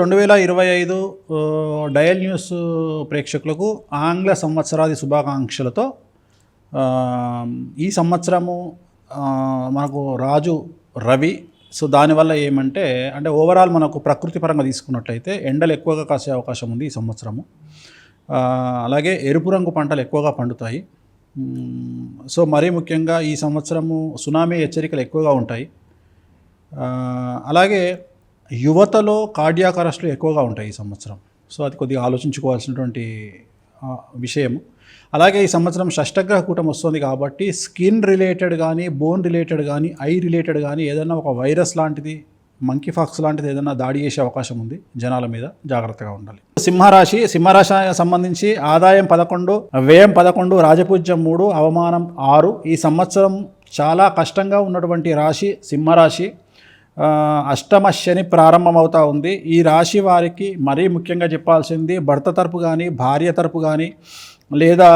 రెండు వేల ఇరవై ఐదు డయల్ న్యూస్ ప్రేక్షకులకు ఆంగ్ల సంవత్సరాది శుభాకాంక్షలతో ఈ సంవత్సరము మనకు రాజు రవి. సో దానివల్ల ఏమంటే అంటే ఓవరాల్ మనకు ప్రకృతి పరంగా తీసుకున్నట్లయితే ఎండలు ఎక్కువగా కాసే అవకాశం ఉంది ఈ సంవత్సరము. అలాగే ఎరుపు రంగు పంటలు ఎక్కువగా పండుతాయి. సో మరీ ముఖ్యంగా ఈ సంవత్సరము సునామీ హెచ్చరికలు ఎక్కువగా ఉంటాయి. అలాగే యువతలో కార్డియాక్ అరెస్టులు ఎక్కువగా ఉంటాయి ఈ సంవత్సరం. సో అది కొద్దిగా ఆలోచించుకోవాల్సినటువంటి విషయం. విషయము అలాగే ఈ సంవత్సరం షష్టగ్రహ కూటం వస్తుంది కాబట్టి స్కిన్ రిలేటెడ్ కానీ బోన్ రిలేటెడ్ కానీ ఐ రిలేటెడ్ కానీ ఏదైనా ఒక వైరస్ లాంటిది మంకీ ఫాక్స్ లాంటిది ఏదైనా దాడి చేసే అవకాశం ఉంది జనాల మీద. జాగ్రత్తగా ఉండాలి. సింహరాశి సింహరాశి సంబంధించి ఆదాయం పదకొండు వ్యయం పదకొండు రాజపూజ్యం మూడు అవమానం ఆరు. ఈ సంవత్సరం చాలా కష్టంగా ఉన్నటువంటి రాశి సింహరాశి. అష్టమ శని ప్రారంభమవుతా ఉంది. ఈ రాశి వారికి మరీ ముఖ్యంగా చెప్పాల్సింది భర్త తరపు కానీ భార్య తరపు కానీ లేదా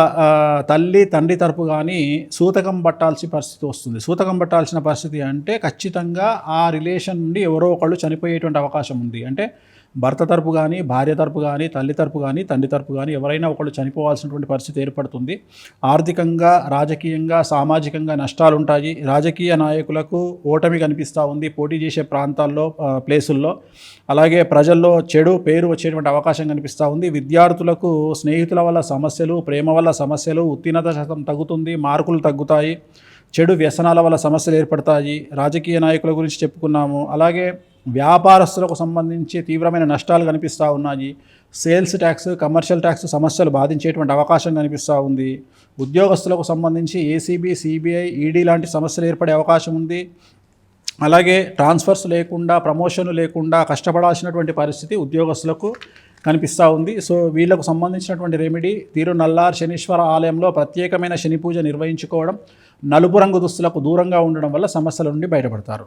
తల్లి తండ్రి తరపు కానీ సూతకం పట్టాల్సిన పరిస్థితి వస్తుంది. సూతకం పట్టాల్సిన పరిస్థితి అంటే ఖచ్చితంగా ఆ రిలేషన్ నుండి ఎవరో ఒకళ్ళు చనిపోయేటువంటి అవకాశం ఉంది. అంటే భర్త తరపు కానీ భార్య తరపు కానీ తల్లి తరపు కానీ తండ్రి తరపు కానీ ఎవరైనా ఒకళ్ళు చనిపోవాల్సినటువంటి పరిస్థితి ఏర్పడుతుంది. ఆర్థికంగా రాజకీయంగా సామాజికంగా నష్టాలు ఉంటాయి. రాజకీయ నాయకులకు ఓటమి కనిపిస్తూ ఉంది పోటీ చేసే ప్రాంతాల్లో ప్లేసుల్లో. అలాగే ప్రజల్లో చెడు పేరు వచ్చేటువంటి అవకాశం కనిపిస్తూ ఉంది. విద్యార్థులకు స్నేహితుల వల్ల సమస్యలు ప్రేమ వల్ల సమస్యలు ఉత్తీర్ణత శాతం తగ్గుతుంది మార్కులు తగ్గుతాయి చెడు వ్యసనాల వల్ల సమస్యలు ఏర్పడతాయి. రాజకీయ నాయకుల గురించి చెప్పుకున్నాము. అలాగే వ్యాపారస్తులకు సంబంధించి తీవ్రమైన నష్టాలు కనిపిస్తూ ఉన్నాయి. సేల్స్ ట్యాక్స్ కమర్షియల్ ట్యాక్స్ సమస్యలు బాధించేటువంటి అవకాశం కనిపిస్తూ ఉంది. ఉద్యోగస్తులకు సంబంధించి ఏసీబీ సిబిఐ ఈడీ లాంటి సమస్యలు ఏర్పడే అవకాశం ఉంది. అలాగే ట్రాన్స్ఫర్స్ లేకుండా ప్రమోషన్ లేకుండా కష్టపడాల్సినటువంటి పరిస్థితి ఉద్యోగస్తులకు కనిపిస్తూ ఉంది. సో వీళ్ళకు సంబంధించినటువంటి రెమెడీ తీరు నల్లార్ శనీశ్వర ఆలయంలో ప్రత్యేకమైన శని పూజ నిర్వహించుకోవడం నలుపు రంగు దుస్తులకు దూరంగా ఉండడం వల్ల సమస్యల నుండి బయటపడతారు.